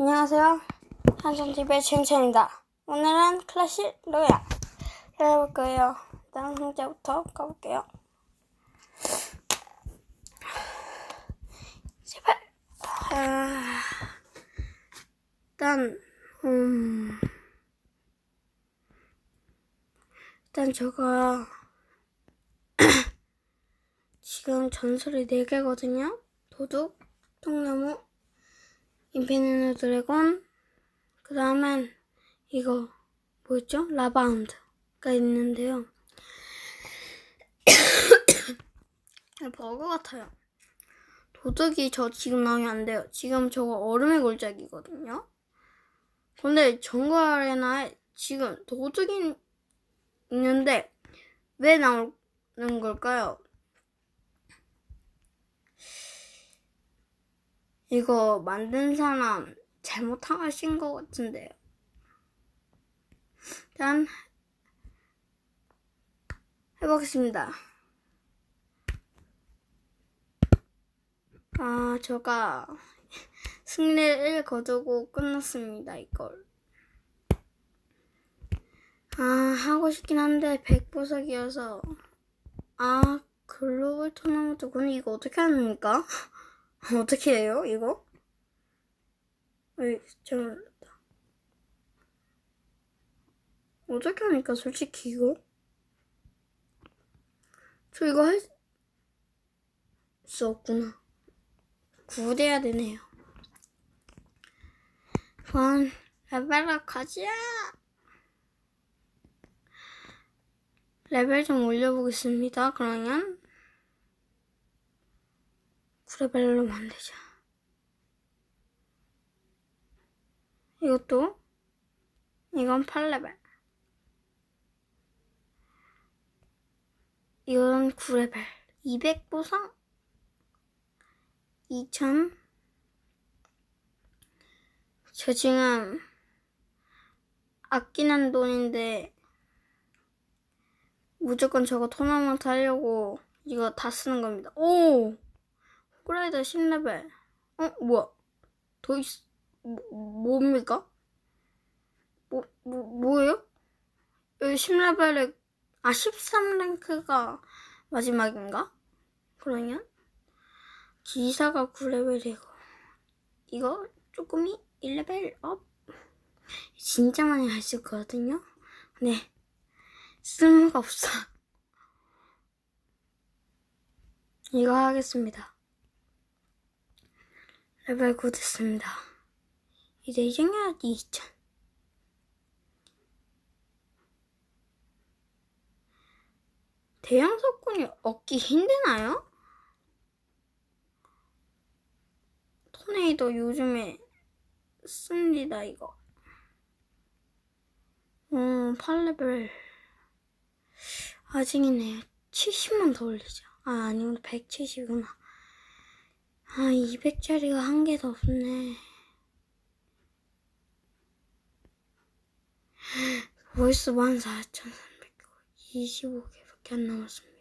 안녕하세요. 한손TV의 첸첸입니다. 오늘은 클래식 로얄 해볼 거예요. 일단 상자부터 가볼게요. 제발. 아, 일단, 음, 일단 제가 지금 전설이 4개거든요. 도둑, 통나무, 인피니트 드래곤, 그 다음엔 이거 뭐였죠? 라바운드가 있는데요. 버그 같아요. 도둑이 저 지금 나오면 안 돼요. 지금 저거 얼음의 골짜기거든요. 근데 정글 아레나에 지금 도둑이 있는데 왜 나오는 걸까요? 이거 만든 사람 잘못하신 것 같은데요. 일단 해보겠습니다. 아, 제가 승리를 거두고 끝났습니다, 이걸. 아, 하고 싶긴 한데, 백보석이어서. 아, 글로벌 토너먼트, 근데 이거 어떻게 합니까? 어떻게 해요, 이거? 잠깐 몰랐다. 어떻게 하니까, 솔직히 이거? 저 이거 할 수 없구나. 구대야 되네요. 번, 레벨업 가자! 레벨 좀 올려보겠습니다. 그러면, 9레벨로 만들자. 이것도, 이건 8레벨. 이건 9레벨. 200 보상? 2000. 저 지금 아끼는 돈인데 무조건 저거 토너먼트 하려고 이거 다 쓰는 겁니다. 오! 호그라이더 10레벨. 어? 뭐야? 더 있... 뭐, 뭡니까? 뭐, 뭐, 뭐예요? 여기 10레벨에 아 13랭크가 마지막인가? 그러면 기사가 9레벨이고 이거 조금이 1레벨 업 진짜 많이 할 수 있거든요 네 쓸모가 없어 이거 하겠습니다 레벨 9 됐습니다. 이제 이정해야지 2000 대형 석군이 얻기 힘드나요? 토네이도 요즘에 씁니다 이거. 음 8레벨. 아직이네. 70만 더 올리자 아 아니구나 170이구나 아 200짜리가 한 개도 없네 벌써 14,325개밖에 안 남았습니다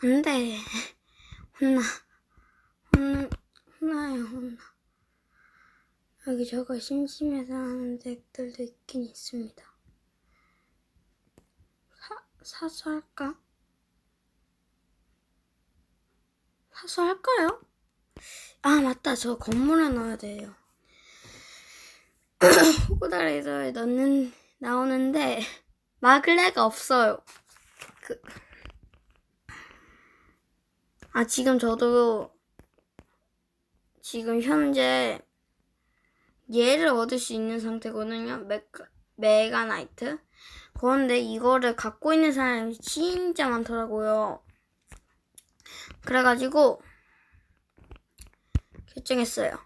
안 돼. 혼나. 혼, 혼나요, 혼나. 여기 저거 심심해서 하는 덱들도 있긴 있습니다. 사, 사수할까? 사수할까요? 아, 맞다. 저 건물에 넣어야 돼요. 호구다리에서 넣는, 나오는데, 마글레가 없어요. 그, 아, 지금 저도 지금 현재 얘를 얻을 수 있는 상태거든요. 메가, 메가나이트. 그런데 이거를 갖고 있는 사람이 진짜 많더라고요. 그래가지고 결정했어요.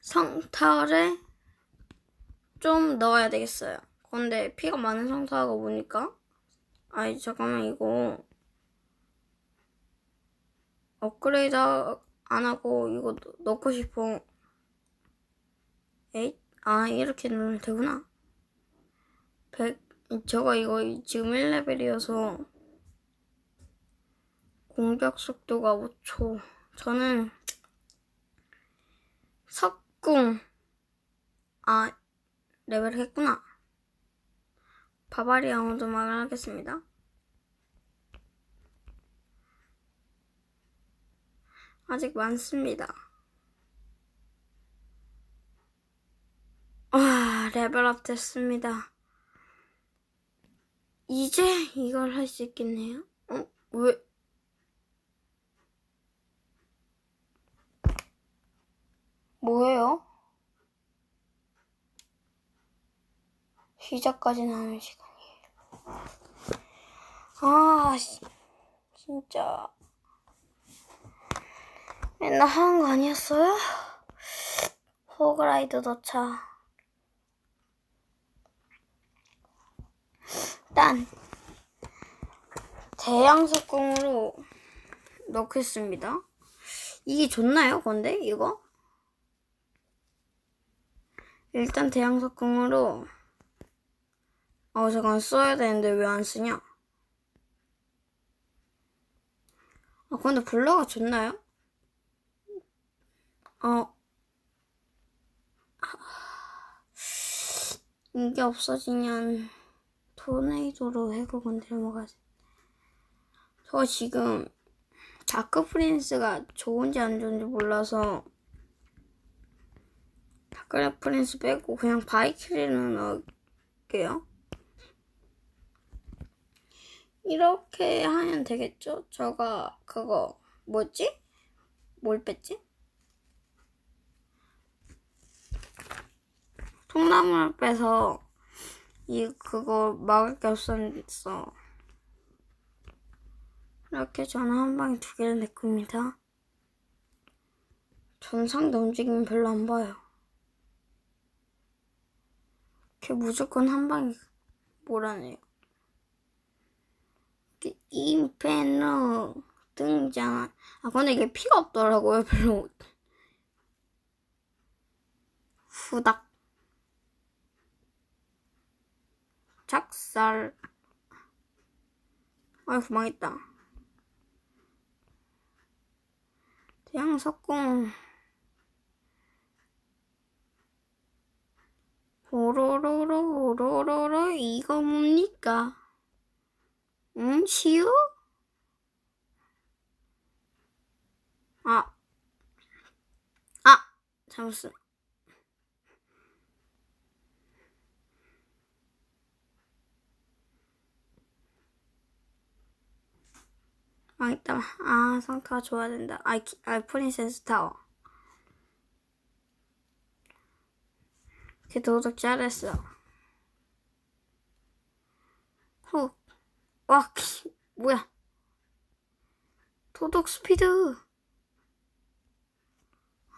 성타를 좀 넣어야 되겠어요. 그런데 피가 많은 성타가 보니까 아이 잠깐만 이거 업그레이드 안 하고 이거 넣고 싶어. 에잇? 아, 이렇게 누르면 되구나. 100, 저거 이거 지금 1레벨이어서 공격 속도가 5초. 저는 석궁 아 레벨 했구나. 바바리아 오두막을 하겠습니다. 아직 많습니다. 와, 레벨업 됐습니다. 이제 이걸 할 수 있겠네요. 어, 왜? 뭐예요? 시작까지 남은 시간이에요. 아, 씨, 진짜. 맨날 하는 거 아니었어요? 호그라이드 넣자. 일단 대양석궁으로 넣겠습니다. 이게 좋나요? 근데 이거? 일단 대양석궁으로 어 잠깐 써야 되는데 왜 안 쓰냐? 아 근데 블러가 좋나요? 어 이게 없어지면 토네이도로 해국은 들어가지. 저 지금 다크 프린스가 좋은지 안 좋은지 몰라서 다크 프린스 빼고 그냥 바이키리는 넣을게요. 이렇게 하면 되겠죠? 저가 그거 뭐지? 뭘 뺐지? 통나무를 빼서 이 그거 막을 게 없었어. 이렇게 저는 한 방에 두 개를 낼 겁니다. 전 상대 움직임 별로 안 봐요. 이렇게 무조건 한 방에 몰아내요. 인페너 등장. 아 근데 이게 피가 없더라고요 별로. 후닥. 작살. 아이고, 망했다. 대양석궁. 오로로로, 오로로로, 이거 뭡니까? 응, 치유? 아. 아! 잘못했어. 망했다. 아, 상태가 좋아야 된다. 아이, 아이 프린세스 타워. 걔 도둑 잘했어. 후. 와, 뭐야. 도둑 스피드.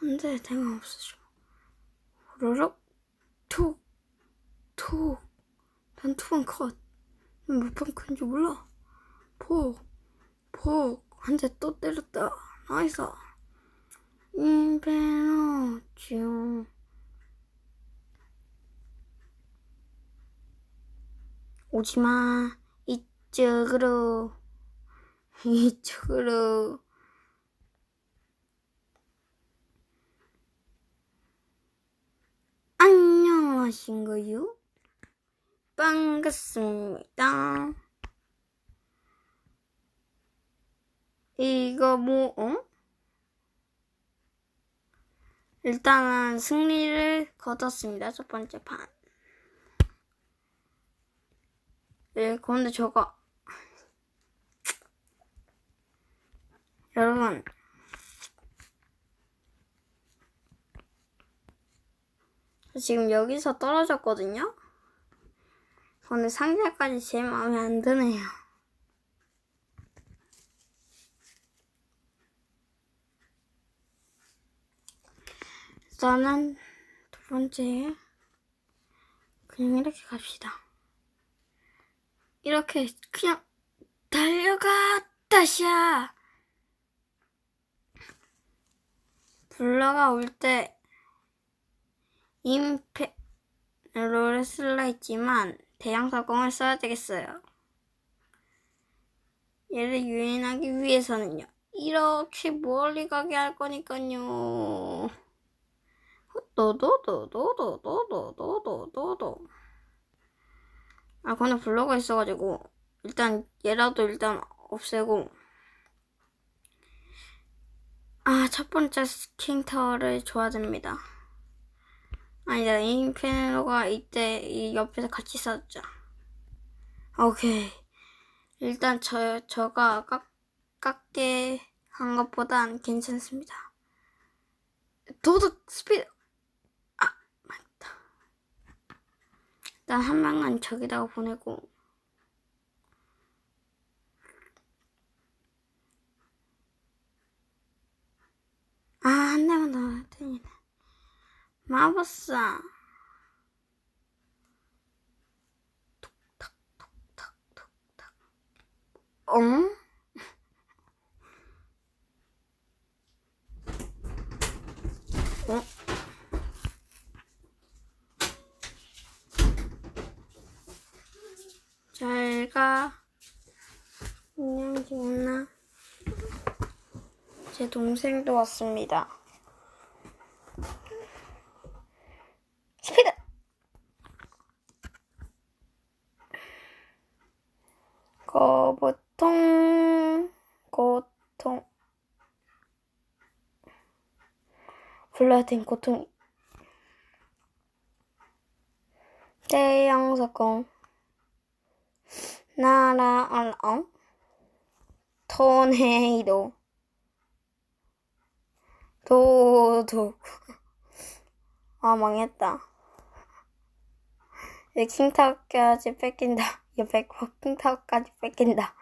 안 돼, 내가 없어져. 호로록, 톡, 톡. 난 투번 컷. 몇번 컷인지 몰라. 폭. 폭! 한 대 또 때렸다. 나이스. 인페노지오. 오지마. 이쪽으로. 이쪽으로. 안녕하신가요? 반갑습니다. 이거 뭐, 어? 일단은 승리를 거뒀습니다. 첫 번째 판. 예, 그런데 저거. 여러분. 지금 여기서 떨어졌거든요? 근데 상자까지 제 마음에 안 드네요. 일단은 두 번째 그냥 이렇게 갑시다. 이렇게 그냥 달려가 다시야 블러가 올 때 임페로를 쓸라 했지만 대양사공을 써야 되겠어요. 얘를 유인하기 위해서는요. 이렇게 멀리 가게 할 거니까요. 너도 너도 너도 너도 너도 너도 아, 근데 블로가 있어가지고 일단 얘라도 일단 없애고. 아, 첫 번째 스킨터를 됩니다. 아니다, 인피니로가 이때 이 옆에서 같이 있었죠. 오케이. 일단 저, 저가 깎, 깎게 한 것보단 괜찮습니다. 도둑 스피드! 아, 맞다. 일단 한 명은 저기다가 보내고. 아, 한 대만 더 했더니. 마법사. 톡탁. 응? 어? 잘 가. 안녕, 지훈아. 제 동생도 왔습니다. 스피드! 거보통, 고통. 불러야 된 고통. 대형 사건. 나라 알람. 토네이도. 도도. 아, 망했다. 이 킹타워까지 뺏긴다. 이 백퍼 킹타워까지 뺏긴다.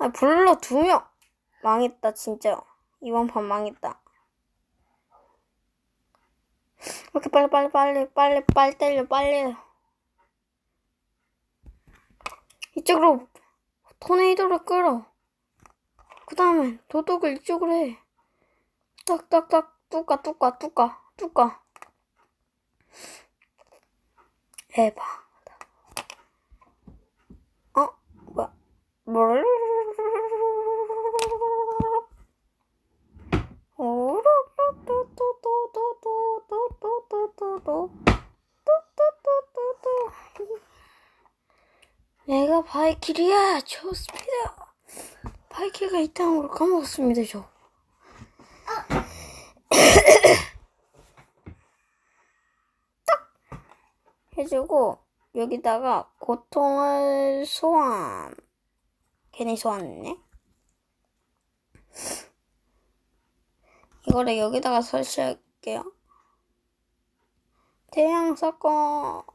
아, 불러 두 명. 망했다, 진짜. 이번 판 망했다. 이렇게 빨리, 빨리, 빨리, 빨리, 빨리 때려, 빨리. 이쪽으로 토네이도를 끌어. 그 다음에 도둑을 이쪽으로 해. 딱딱딱 뚜까 뚜까 뚜까 뚜까 에바 어? 뭐야 뭘? 내가 바이킬이야 좋습니다 바이킬가 있다는 걸 까먹었습니다 저. 해주고 여기다가 고통을 소환. 괜히 소환했네? 이거를 여기다가 설치할게요. 태양 사건들이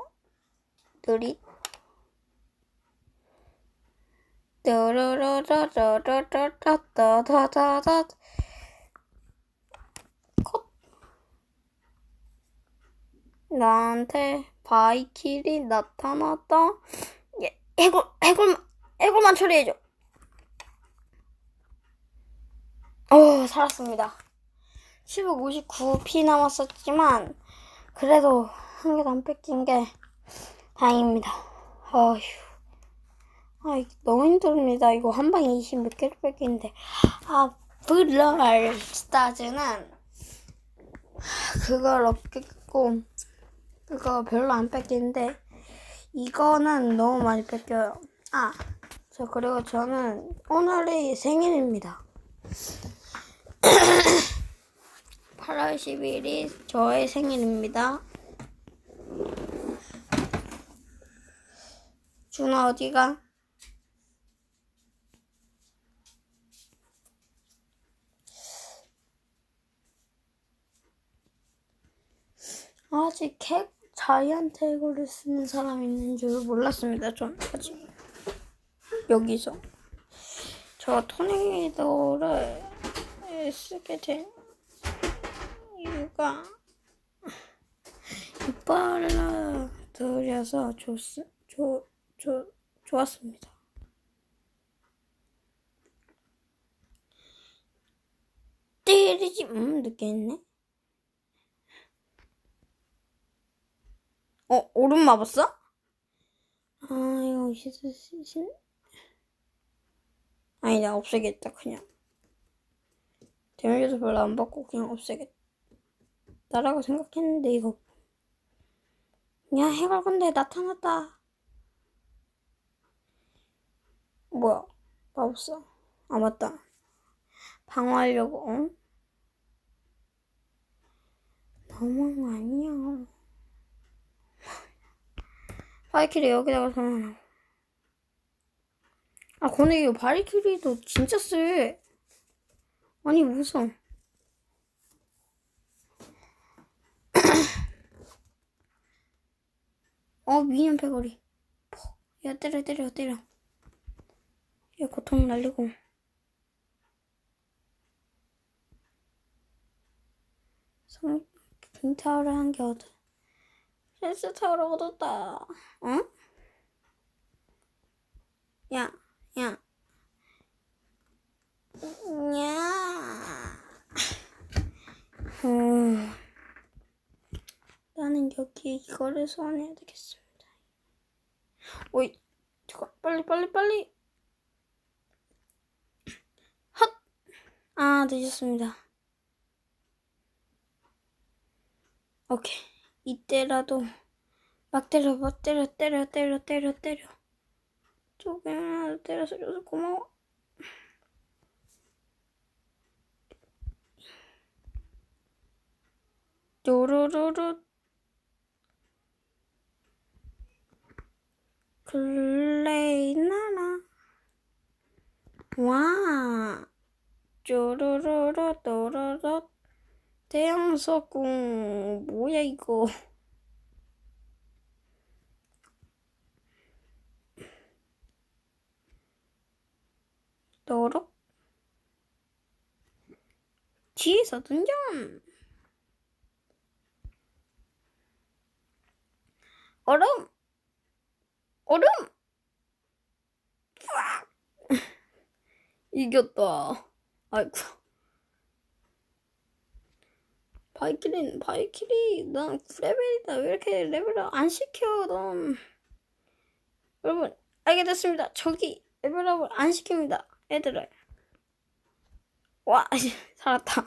따라라라라라라라라라라 나한테 바이킬이 나타났다. 예, 해골, 해골, 해골만 처리해줘. 어, 살았습니다. 759피 남았었지만, 그래도 한 개도 안 뺏긴 게 다행입니다. 어휴. 아, 너무 힘듭니다. 이거 한 방에 20몇 개를 뺏기는데. 아, 블럴 스타즈는 그걸 없겠고, 그거 별로 안 뺏기는데 이거는 너무 많이 뺏겨요. 아, 저 그리고 저는 오늘이 생일입니다. 8월 10일이 저의 생일입니다. 준아 어디가? 아직 캡 자이언트 해골을 쓰는 사람이 있는 줄 몰랐습니다. 전 아직 여기서 저 토네이도를 쓰게 된 이유가 이빨을 들여서 좋, 좋, 좋, 좋았습니다. 때리지, 음, 늦게 했네. 어, 오른 마법사? 아, 이거 시신. 아니, 나 없애겠다, 그냥. 데미지도 별로 안 받고 그냥 없애겠다라고 생각했는데, 이거. 야, 해골 근데 나타났다. 뭐야, 마법사. 아, 맞다. 방어하려고, 어? 너무한 거 아니야. 바이키리 여기다가 설명하고. 아, 근데 이거 바이키리도 진짜 쎄. 아니, 무슨. 어, 미니언 패거리. 퍽. 야, 때려, 때려, 때려. 야, 고통 날리고. 성, 킹타워를 한개 얻어. 헬 스 타워를 얻었다. 응? 야, 야. 야. 어, 나는 여기 이거를 소환해야 되겠습니다. 오이, 잠깐, 빨리, 빨리, 빨리. 헛! 아, 늦었습니다. 오케이. 이때라도 막 때려, 막 때려, 때려, 때려, 때려, 때려. 조금이라도 때려서 줘서 고마워. 쪼르르르 글레이 나라 와 쪼르르르 또르르 대형 석궁 뭐야 이거? 또록 뒤에서 등장! 얼음! 얼음! 팍! 이겼다. 아이고 바이키린 바이키리 난 9레벨이다. 왜 이렇게 레벨을 안 시켜 넌? 여러분 알게 됐습니다. 저기 레벨업을 안 시킵니다 애들을. 와 살았다.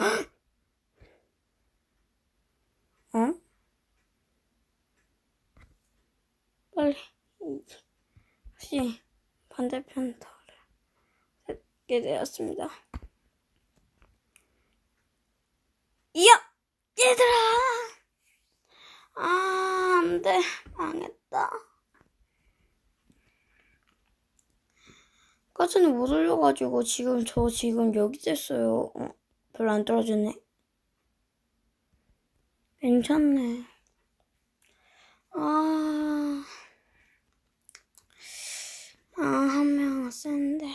어? 빨리 다시 반대편 터를 set게 되었습니다. 이야 얘들아. 아 안 돼. 망했다. 까지는 못 올려가지고 지금 저 지금 여기 됐어요. 어, 별로 안 떨어지네. 괜찮네. 아, 아, 한 명은 센데.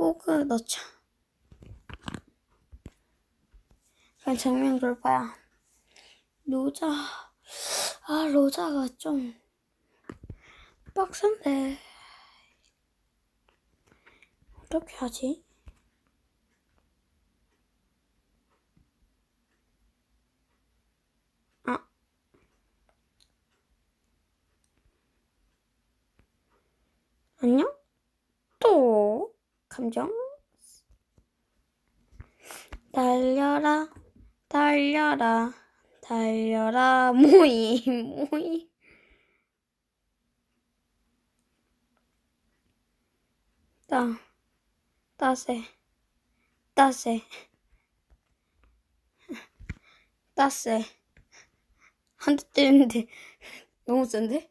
호그 넣자. 그냥 정면 돌파야. 로자. 아, 로자가 좀 빡센데. 어떻게 하지? 아. 안녕? 또 감정? 달려라, 달려라, 달려라, 모이, 모이. 따, 따세, 따세, 따세. 한 대 때리는데 너무 센데?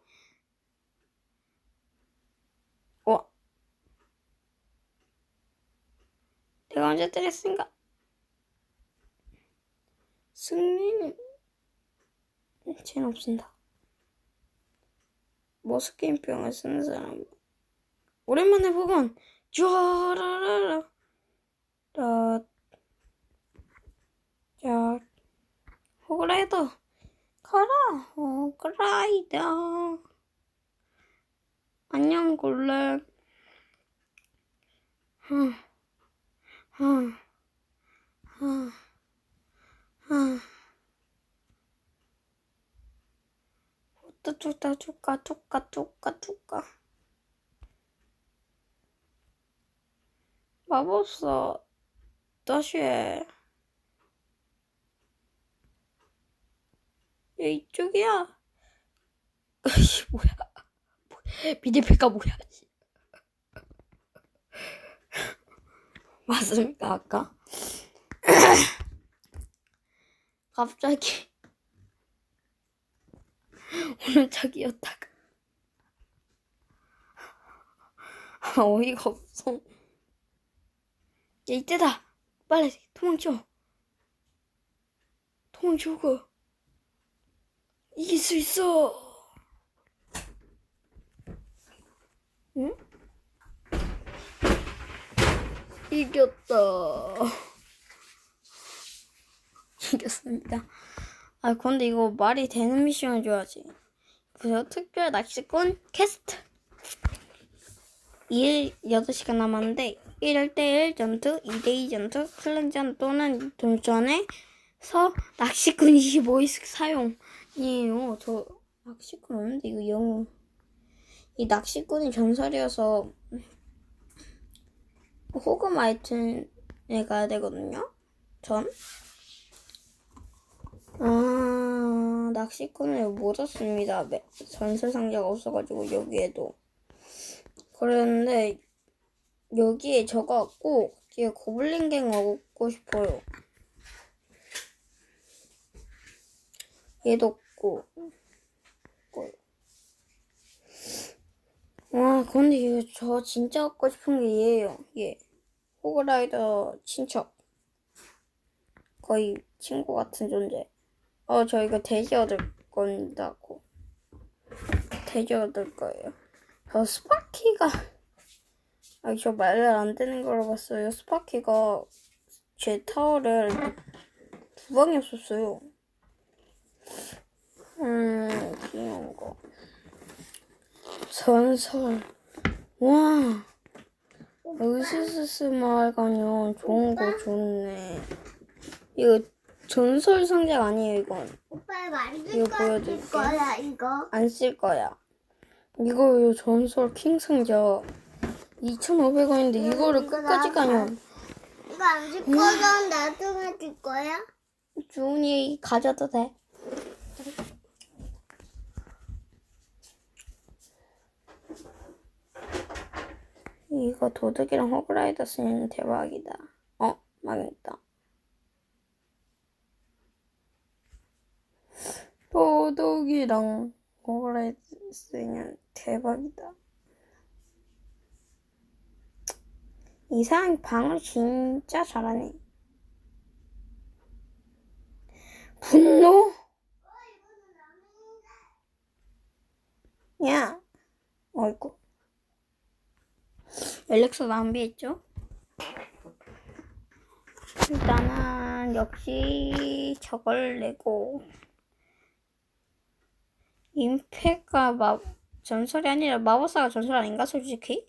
와. 내가 언제 때렸습니까? 승리는 쟤는 없습니다. 머스게임병을 쓰는 사람. 오랜만에 보건. 쭈라라라 라. 자, 호그라이더. 가라 호그라이더. 안녕 골렘. 흠, 쭈까 쭈까 쭈까 쭈까 쭈까 마법사 다시 해. 얘 이쪽이야. 아이씨 뭐야? 비디피가 뭐야? 맞습니까 아까? 갑자기 오른쪽이었다가 어이가 없어. 야 이때다. 빨리 도망쳐. 도망쳐고 이길 수 있어. 응? 이겼다. 이겼습니다. 아 근데 이거 말이 되는 미션을 줘야지. 그래서 특별 낚시꾼 캐스트. 2일 8시간 남았는데 1대1 전투, 2대2 전투, 클랜전 또는 도전에서 낚시꾼 25일 사용이에요. 저 낚시꾼 없는데 이거 영어. 이 낚시꾼이 전설이어서 호그마이튼에 가야 되거든요. 전. 아, 낚시꾼을 못 얻습니다. 매- 전설 상자가 없어가지고 여기에도. 그랬는데 여기에 저거 꼭 뒤에 고블린 갱 얻고 싶어요. 얘도 없고. 없고요. 와, 근데 이거 저 진짜 얻고 싶은 게 얘예요. 얘. 호그라이더 친척. 거의 친구 같은 존재. 어, 저 이거 돼지 얻을 건다고. 돼지 얻을 거예요. 저 스파키가, 아, 저 말을 안 되는 걸로 봤어요. 스파키가 제 타워를 두 방이 없었어요. 음, 귀여운 거. 전설. 와. 으스스스 마을 가면 좋은 거 좋네. 이거 전설 상자가 아니에요, 이건. 오빠 만들 이거. 쓸 거야 이거. 안 쓸 거야. 이거 요 전설 킹 상자 2,500원인데 이거를 끝까지 가면 이거 안쓸 거면 나중에 줄 거야? 주은이 가져도 돼. 이거 도둑이랑 호그라이더 쓰면 대박이다. 어, 망했다. 도둑이랑 호그라이더 쓰면 대박이다. 이 사람 방을 진짜 잘하네. 분노? 야, 어이구. 엘렉서 낭비했죠? 일단은 역시 저걸 내고 임팩가 마 전설이 아니라 마법사가 전설 아닌가 솔직히?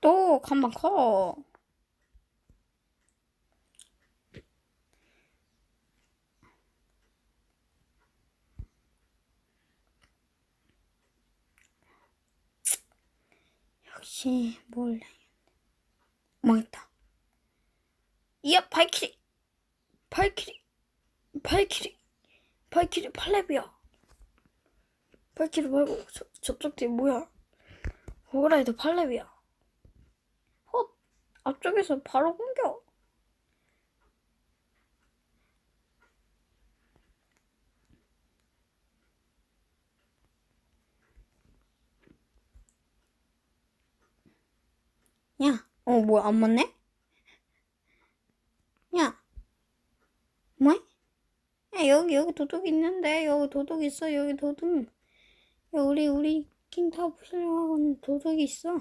또 간방 커. 역시 몰래 망했다. 이야 발키리 발키리 발키리 발키리 팔레비야. 발키리 말고 저, 저쪽 뒤에 뭐야? 호라이더 팔레비야. 헛 앞쪽에서 바로 공격. 야, 어, 뭐야, 안 맞네? 야, 뭐야? 야, 여기, 여기 도둑 있는데, 여기 도둑 있어, 여기 도둑. 야, 우리, 우리 킹타워 부수려고 도둑이 있어.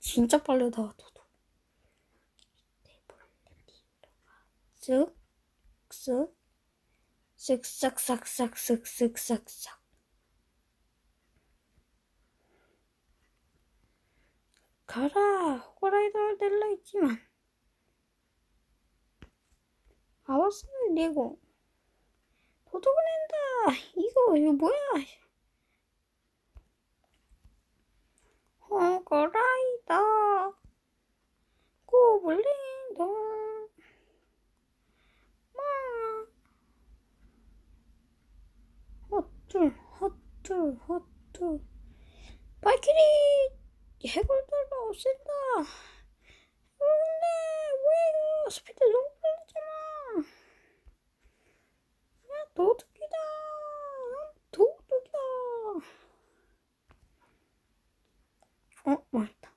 진짜 빠르다, 도둑. 쓱, 쓱, 쓱 싹 싹 싹 쓱 쓱 싹 싹. 가라, 호라이더를 낼라 했지만. 아와스를 내고. 도둑을 낸다. 이거, 이거 뭐야. 호라이더. 고블린도. 마. 헛둘, 헛둘, 헛둘. 발키리 해골들로 없앤다. 근데 왜 이거 스피드 너무 빨랐잖아. 야 도둑이다. 도둑이다. 어 맞다.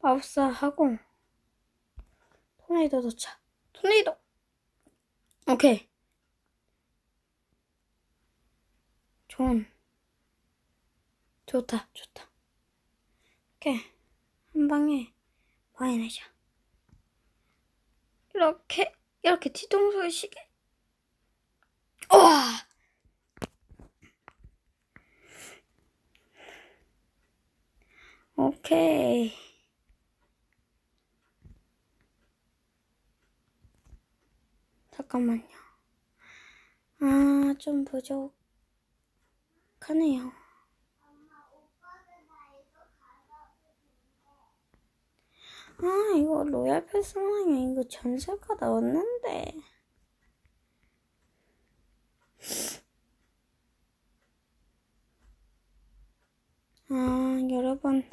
마법사 하고 토네이도 도착. 토네이도. 오케이. 좋은. 좋다, 좋다. 오케이. 한 방에 많이 내자. 이렇게, 이렇게 뒤통수를 시게. 우와! 오케이. 잠깐만요. 아, 좀 부족 하네요. 아, 이거 로얄 패스망이 이거 전설가 나왔는데. 아, 여러분.